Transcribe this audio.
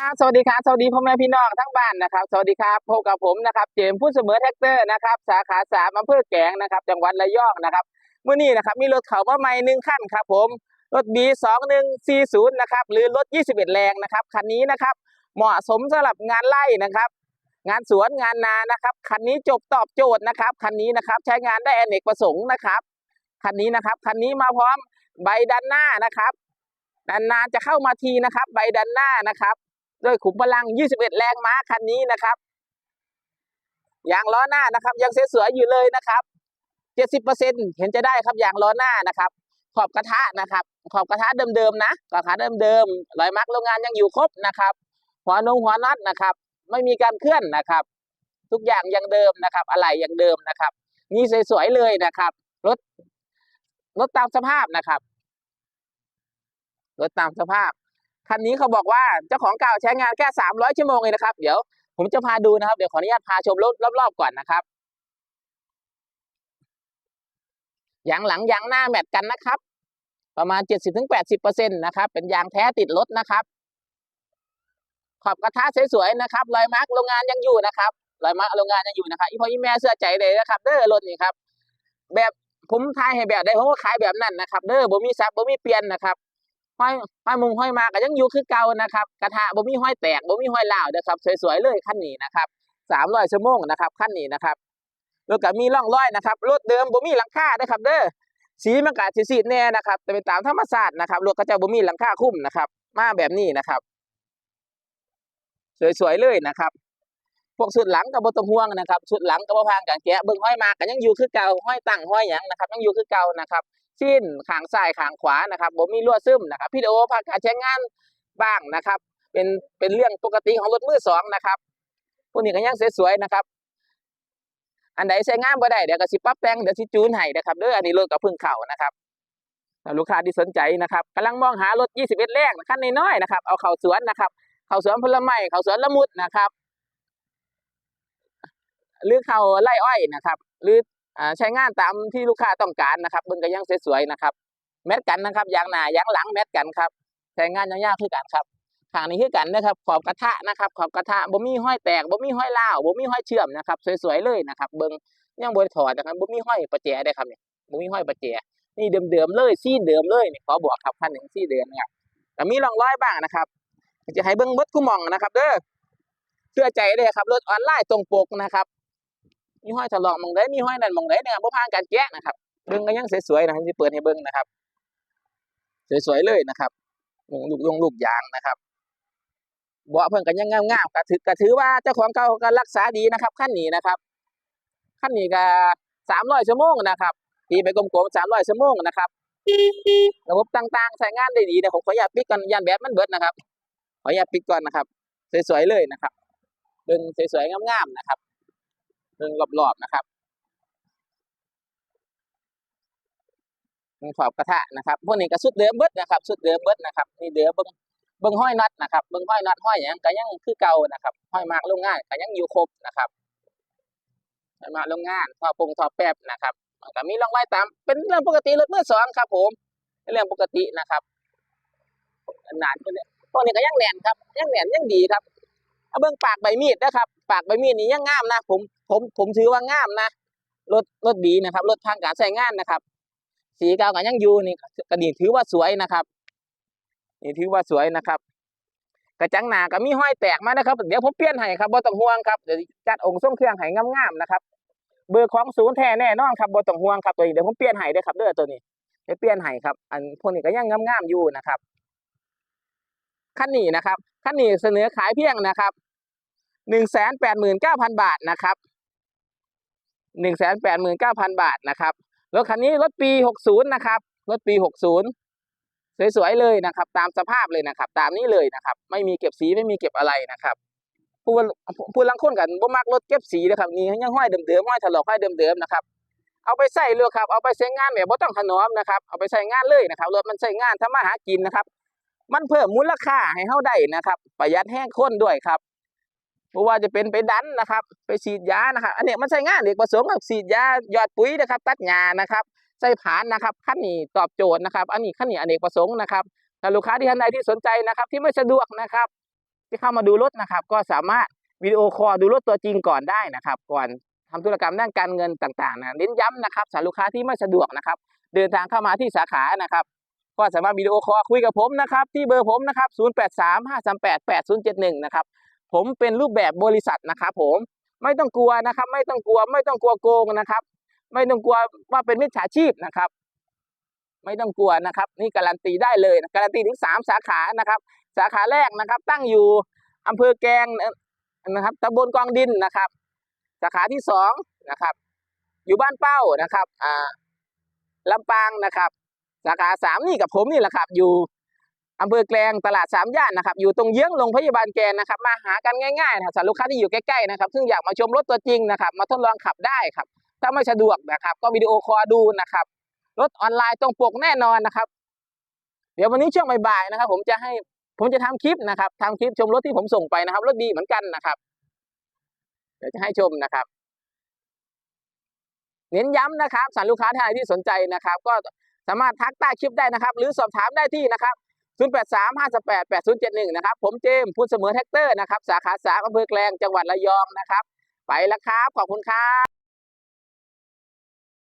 ครับสวัสดีครับสวัสดีพ่อแม่พี่น้องทั้งบ้านนะครับ สวัสดีครับพบกับผมนะครับเจมส์ผู้เสมอแท็กเตอร์นะครับสาขาสามอำเภอแกงนะครับ จังหวัดระยองนะครับเมื่อนี้นะครับมีรถเขามาใหม่หนึ่งคันครับผมรถ B สองหนึ่งสี่ศูนย์นะครับหรือรถ21แรงนะครับคันนี้นะครับเหมาะสมสำหรับงานไร่นะครับ งานสวนงานนานะครับคันนี้จบตอบโจทย์นะครับคันนี้นะครับใช้งานได้อเนกประสงค์นะครับคันนี้นะครับคันนี้มาพร้อมใบดันหน้านะครับดันหน้าจะเข้ามาทีนะครับ ใบดันหน้านะครับ ด้วยขุมพลัง 21 แรงม้าคันนี้นะครับยางล้อหน้านะครับ ยังสวยๆอยู่เลยนะครับ 70%เห็นจะได้ครับยางล้อหน้านะครับ ขอบกระทะนะครับ ขอบกระทะเดิมๆนะขอบกระทะเดิมๆรอยมาร์กโรงงานยังอยู่ครบนะครับ หัวนงหัวน็อตนะครับ ไม่มีการเคลื่อนนะครับ ทุกอย่างยังเดิมนะครับ อะไรยังเดิมนะครับนี่สวยๆเลยนะครับรถรถตามสภาพนะครับรถตามสภาพ คันนี้เขาบอกว่าเจ้าของเก่าใช้งานแค่สามร้อยชั่วโมงเองนะครับ เดี๋ยวผมจะพาดูนะครับ เดี๋ยวขออนุญาตพาชมรถรอบๆก่อนนะครับยางหลังยางหน้าแมทกันนะครับ ประมาณเจ็ดสิบถึงแปดสิบเปอร์เซ็นตนะครับ เป็นยางแท้ติดรถนะครับ ขอบกระทะสวยๆนะครับรอยมาร์กโรงงานยังอยู่นะครับรอยมาร์กโรงงานยังอยู่นะครับอีพ่ออีแม่เสื้อใจเลยนะครับ เด้อรถนี่ครับ แบบผมทายให้แบบได้ผมก็ขายแบบนั้นนะครับ เด้อบ่มีซับบ่มีเปลี่ยนนะครับ ห้อยห้อยมุงห้อยมาก็ยังอยู่คือเก่านะครับ กระทะบ่มีห้อยแตกบ่มีห้อยลาวเด้อครับสวยๆเลยคันนี้นะครับสามร้อยชั่วโมงนะครับคันนี้นะครับรถก็มีร่องรอยนะครับรถเดิมบ่มีหลังคาเด้อครับ เด้อสีมันก็สิสีแน่นะครับ แต่เป็นตามธรรมชาตินะครับรถก็จะบ่มีหลังคาคุ้มนะครับ มาแบบนี้นะครับ สวยๆเลยนะครับ พวกสุดหลังก็บ่ต้องห่วงนะครับสุดหลังก็บ่พางกันแกะเบิ่งห้อยมาก็ยังอยู่คือเก่าห้อยตั้งห้อยหยังนะครับยังอยู่คือเก่านะครับ สิ้นขางซ้ายขางขวานะครับบ่มีรั่วซึมนะครับพี่โอภาคการใช้งานบ้างนะครับ เป็นเป็นเรื่องปกติของรถมือสองนะครับพวกนี้ก็ยังสวยๆนะครับ อันใดใช้งานบ่ได้เดี๋ยวก็สิปรับแต่งเดี๋ยวสิจูนให้นะครับเด้ออันนี้รถกับพึ่งเข้านะครับลูกค้าที่สนใจนะครับกำลังมองหารถ 21 แรกคันน้อยๆนะครับ เอาเข้าสวนนะครับ เข้าสวนผลไม้เข้าสวนละมุดนะครับ หรือเข้าไร่อ้อยนะครับ หรือ ใช้งานตามที่ลูกค้าต้องการนะครับเบิ่งก็ยังสวยๆนะครับ แมทกันนะครับยางหน้ายางหลังแมทกันครับใช้งานยาวๆคือกันครับข้างนี้คือกันนะครับขอบกระทะนะครับขอบกระทะบ่มีห้อยแตกบ่มีห้อยเลาบ่มีห้อยเชื่อมนะครับสวยๆเลยนะครับ เบิ่งยังบ่ได้ถอดนะครับบ่มีห้อยประแจได้ครับเนี่ยบ่มีห้อยประแจนี่เดิมๆเลยซีนเดิมเลยนี่ขอบอกครับคันหนึ่งซีนเดิมนะครับแต่มีร่องรอยบ้างนะครับจะให้เบิ่งเบิดคู่มองนะครับ เด้อเชื่อใจเลยครับรถออนไลน์ตรงปกนะครับ มีห้อยถลอกมองได้มีห้อยนั่นมองได้เนี่ยบ่ผ่านการแกะนะครับเบิ่งก็ยังสวยๆนะครับที่เปิดให้เบิ่งนะครับ สวยๆเลยนะครับลูกยงลูกยางนะครับเบาะเพิ่นก็ยังงามๆก็ถือก็ถือว่าเจ้าของเก่าก็รักษาดีนะครับคันนี้นะครับคันนี้ก็300ชั่วโมงนะครับตีไปกลมๆ300ชั่วโมงนะครับระบบต่างๆใช้งานได้ดีนะผมขออนุญาตปิดก่อนยันแบตมันเบิดนะครับขออนุญาตปิดก่อนนะครับ สวยๆเลยนะครับเบิ่งสวยๆงามๆนะครับ เบิ่งรอบๆนะครับขอบกระทะนะครับพวกนี้ก็สุดเดิมเบิดนะครับ สุดเดิมเบิดนะครับนี่เดือเบิ้งเบิ้งห้อยน็อตนะครับเบิ้งห้อยน็อตห้อยหยังก็ยังคือเก่านะครับห้อยมากโรงงานก็ยังอยู่ครบนะครับห้อยมากโรงงานทอปงทอแป๊บนะครับมันก็มีร่องรอยตาม เป็นเรื่องปกติรถมือสองครับผมเป็นเรื่องปกตินะครับนานพวกนี้พวกนี้ก็ยังแน่นครับยังแน่นยังดีครับ เบิ้องปากใบมีดนะครับ ปากใบมีดนี่ยังงามนะผมผมผมถือว่างามนะรถรถดีนะครับรถทางการใช้งานนะครับ สีก่าก็ยังอยู่นี่ก็นี่งถือว่าสวยนะครับ นี่ถือว่าสวยนะครับ กระจังหน้าก็มีห้อยแตกมานะครับ เดี๋ยวผมเปลี่ยนให้ครับบ่ต้องห่วงครับเดี๋ยวจัดองค์ทรงเครื่องให้งามๆนะครับ เบอร์ของศูนย์แท้แน่นอนครับบ่ต้องห่วงครับตัวนี้เดี๋ยวผมเปลี่ยนให้เด้อครับเด้อตัวนี้เดี๋ยวเปลี่ยนให้ครับ อันพวกนี้ก็ยังงามๆอยู่นะครับคันนี้นะครับคันนี้เสนอขายเพียงนะครับ หนึ่งแสนแปดหมื่นเก้าพันบาทนะครับหนึ่งแสนแปดหมื่นเก้าพันบาทนะครับรถคันนี้รถปี60นย์นะครับรถปี60สวยๆเลยนะครับ ตามสภาพเลยนะครับ ตามนี้เลยนะครับ ไม่มีเก็บสีไม่มีเก็บอะไรนะครับผู้ผู้ลังคนกันบ่มักรถเก็บสีนะครับนี่ยังห้อยเดิมๆห้อยถลอกห้อยเดิมๆนะครับเอาไปใส่เลยครับเอาไปใช้งานแบบบ่ต้องถนอมนะครับเอาไปใช้งานเลยนะครับรถมันใช้งานทำมาหากินนะครับ มันเพิ่มมูลค่าให้เฮาได้นะครับ ประหยัดแห้งค้นด้วยครับ เพราะว่าจะเป็นไปดันนะครับ ไปฉีดยานะครับ อันนี้มันใช้งานเด็กประสงกับฉีดยาหยอดปุ๋ยนะครับ ตัดหญ้านะครับใส่ผานนะครับขั้นนี้ตอบโจทย์นะครับ อันนี้ขั้นนี้อเนกประสงค์นะครับถ้าลูกค้าที่ท่านใดที่สนใจนะครับ ที่ไม่สะดวกนะครับ ที่เข้ามาดูรถนะครับ ก็สามารถวิดีโอคอลดูรถตัวจริงก่อนได้นะครับ ก่อนทำธุรกรรมด้านการเงินต่างๆนะเน้นย้ำนะครับสำหรับลูกค้าที่ไม่สะดวกนะครับ เดินทางเข้ามาที่สาขานะครับ ก็สามารถวิดีโอคอลคุยกับผมนะครับ ที่เบอร์ผมนะครับ 0835388071 นะครับ ผมเป็นรูปแบบบริษัทนะครับผมไม่ต้องกลัวนะครับ ไม่ต้องกลัว ไม่ต้องกลัวโกงนะครับ ไม่ต้องกลัวว่าเป็นมิจฉาชีพนะครับ ไม่ต้องกลัวนะครับ นี่การันตีได้เลยการันตีถึงสามสาขานะครับ สาขาแรกนะครับ ตั้งอยู่อำเภอแกงนะครับตำบลกองดินนะครับ สาขาที่สองนะครับ อยู่บ้านเป้านะครับอ่าลำปางนะครับ สาขาสามนี่กับผมนี่แหละครับ อยู่ อำเภอแกลงตลาดสามย่านนะครับอยู่ตรงเยื้องโรงพยาบาลแกลงนะครับมาหากันง่ายๆนะครับสำหรับลูกค้าที่อยู่ใกล้ๆนะครับซึ่งอยากมาชมรถตัวจริงนะครับมาทดลองขับได้ครับ ถ้าไม่สะดวกนะครับ ก็วิดีโอคอลดูนะครับรถออนไลน์ตรงปกแน่นอนนะครับ เดี๋ยววันนี้ช่วงบ่ายๆนะครับ ผมจะให้ผมจะทำคลิปนะครับทำคลิปชมรถที่ผมส่งไปนะครับรถดีเหมือนกันนะครับ เดี๋ยวจะให้ชมนะครับ เน้นย้ำนะครับสำหรับลูกค้าท่านใดที่สนใจนะครับ ก็สามารถทักใต้คลิปได้นะครับ หรือสอบถามได้ที่นะครับ 0835888071 นะครับ ผมเจมพูดเสมอแท็กเตอร์นะครับ สาขาสามอำเภอแกลงจังหวัดระยองนะครับ ไปแล้วครับ ขอบคุณครับ